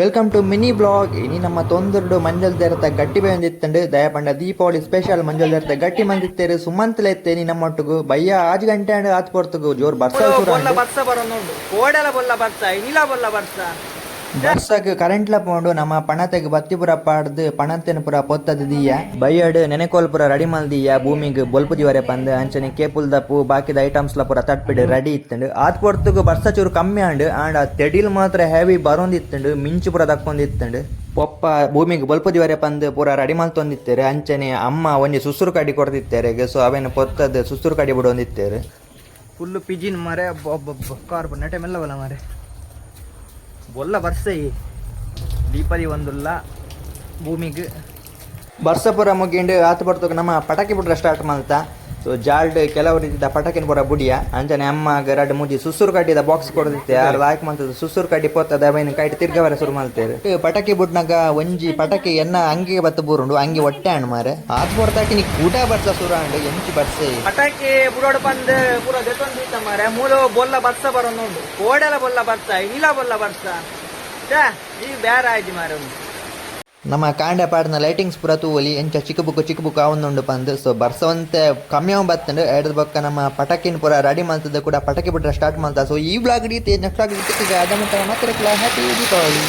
Welcome to mini blog ಇನಿ ನಮ್ಮ ತೊಂದರೆಡು ಮಂಜಲ್ ದೇರತ ಗಟ್ಟಿ ಬಂದಿತ್ತಂಡು ದಯಪಂಡ ದೀಪಾವಳಿ ಸ್ಪೆಷಲ್ ಮಂಜಲ್ ದೇರತ ಗಟ್ಟಿ ಮಂದಿತ್ತೇರು. ನಿ ನಮ್ಮ ಒಟ್ಟುಗು ಬಯ್ಯ ಆಜ್ ಗಂಟೆ ಅಂಡ್ ಆತ್ ಪೊರ್ತುಗು. ಜೋರ್ ಬರ್ಸ ಬರ್ಸ ಬರೋದು ಕೋಡೆಲ ಬೊಲ್ಲ ಬರ್ಸ ಇನಿಲ ಬೊಲ್ಲ ಬರ್ಸ. ಬರ್ಸಕ್ ಕರೆಂಟ್ಲ ಪೋಂಡು ನಮ್ಮ ಪಣತೆಗ್ ಬತ್ತಿಪುರ ಪಾಡ್ದು ಪಣತೆನ ಪುರ ಪೊತ್ತದ ದೀಯ ಬಯ್ಯಡ್ ನೆನೆಕೋಲ್ ರಡಿ ರೆಡಿ ಮಲ್ದೀಯ ಭೂಮಿಗ್ ಬೊಲ್ಪು ದಿವರೆ ಪಂದ್, ಅಂಚನೆ ಕೇಪುಲ್ ದಪ್ಪು, ಬಾಕಿದ ಐಟಮ್ಸ್ ಲ ಪುರ ತಟ್ಪಿಡ್ ರೆಡಿ ಇತ್ತಂಡು. ಆತ್ ಪೊರ್ತುಗು ಬರ್ಸ ಚೂರು ಕಮ್ಮಿ ಆಂಡ್ ಆಂಡ್ ತೆಡಿಲ್ ಮಾತ್ರ ಹೆವಿ ಬರೋಂದಿತ್ತಂಡು ಮಿಂಚು ಪುರ ದಕ್ಕೊಂದಿತ್ತಂಡು ಪೊಪ್ಪ, ಭೂಮಿಗೆ ಬೊಲ್ಪು ದಿವರೆ ಪಂದ್ ಪೂರ ರೆಡಿ ಮಲ್ತೊಂದಿತ್ತೇರು ಅಂಚನೆ ಅಮ್ಮ ಒಂಜಿ ಸುಸುರು ಕಡಿ ಕೊಡ್ತಿತ್ತೇರೆ ಸೊ ಅವೇನು ಪೊತ್ತದ ಸುಸುರು ಕಡಿ ಬಿಡೊಂದಿತ್ತೇರು. ಫುಲ್ಲು ಪಿಜಿನ್ ಮರೆ ಕಾರ್ಬ್ ನಟೆ ಎಲ್ಲ ಬಲ್ಲ ಮರೆ. ಬೊಲ್ಲ ಈ ದೀಪಾವಳಿ ಒಂದುಲ್ಲ. ಭೂಮಿಗೆ. ಬರ್ಸಪುರ ಮುಗಿಂಡು ಆತ ಬರ್ತಕ್ಕೆ ನಮ್ಮ ಪಟಾಕಿ ಬಿಡ್ರೆ ಸ್ಟಾರ್ಟ್ ಮಲ್ತ ಸೊ ಜಾಲ್ಡ್ ಕೆಲವರು ಇದ್ದ ಪಟಾಕಿನ ಪೂರ ಬುಡಿಯ. ಅಂಚನೆ ಅಮ್ಮ ರಡ್ಡ್ ಮೂಜಿ ಸುಸುರು ಕಡ್ಡಿದ ಬಾಕ್ಸ್ ಕೊಡದಿತ್ತೆ. ಯಾರು ಲಾಯ್ಕ್ ಮಾಡ್ತದೆ ಸುಸುರು ಕಡ್ಡಿ ಪೋತದ ಮೈನ್ ಕೈಟ್ ತಿರ್ಗವರ ಶುರು ಮಾಡ್ತೇವೆ ಪಟಾಕಿ ಬುಡ್ನಾಗ ಒಂಜಿ ಪಟಾಕಿ ಎನ್ನ ಅಂಗಿಗೆ ಬತ್ತ ಬೂರುಂಡು ಅಂಗಿ ಒಟ್ಟೆ ಹಣ್ಣು ಮಾರೆ. ಆತ್ ಬರ್ತಾಕಿ ನೀ ಕೂಟ ಬರ್ಸ ಸುರ ಅಂಡು ಎಂಚಿ ಬರ್ಸೆ. ಪಟಾಕಿ ಬುಡೋಡ್ ಬಂದ್ ಪೂರ ದೆತೊಂದು ಬೀತ ಮಾರೆ. ಮೂಲು ಬೊಲ್ಲ ಬರ್ಸ ಬರೋನುಂಡು ಕೋಡೆಲ ಬೊಲ್ಲ ಬರ್ಸ ಇಲ್ಲ ಬೊಲ್ಲ ಬರ್ಸ. ಛೇ, ಈ ಬೇರೆ ಆಯ್ತು ಮಾರೆ ಒಂದು. ನಮ್ಮ ಕಾಂಡೆ ಪಾಡಿನ ಲೈಟಿಂಗ್ಸ್ ಪೂರ ತೂವಲಿ ಎಂಚ ಚಿಕ್ಕ ಬುಕ್ ಚಿಕ್ಕ ಬುಕ್ ಆವೊಂದುಂಡು ಪಂದ್. ಸೊ ಬರ್ಸವಂತೆ ಕಮ್ಮಿ ಬತ್ತಂಡು. ಎಡದ ಬೊಕ್ಕ ನಮ್ಮ ಪಟಾಕಿನ ಪುರ ರೆಡಿ ಮಾಡ್ತದ ಕೂಡ ಪಟಾಕಿ ಬಿಟ್ರೆ ಸ್ಟಾರ್ಟ್ ಮಾಡ್ತಾ ಸೊ ಈ ಬ್ಲಾಗ್ ರೀತಿ ನೆಕ್ಸ್ಟ್ ಬ್ಲಾಗ್ ರೀತಿ ಅದ ಮಾತ್ರ. ಹ್ಯಾಪಿ ದೀಪಾವಳಿ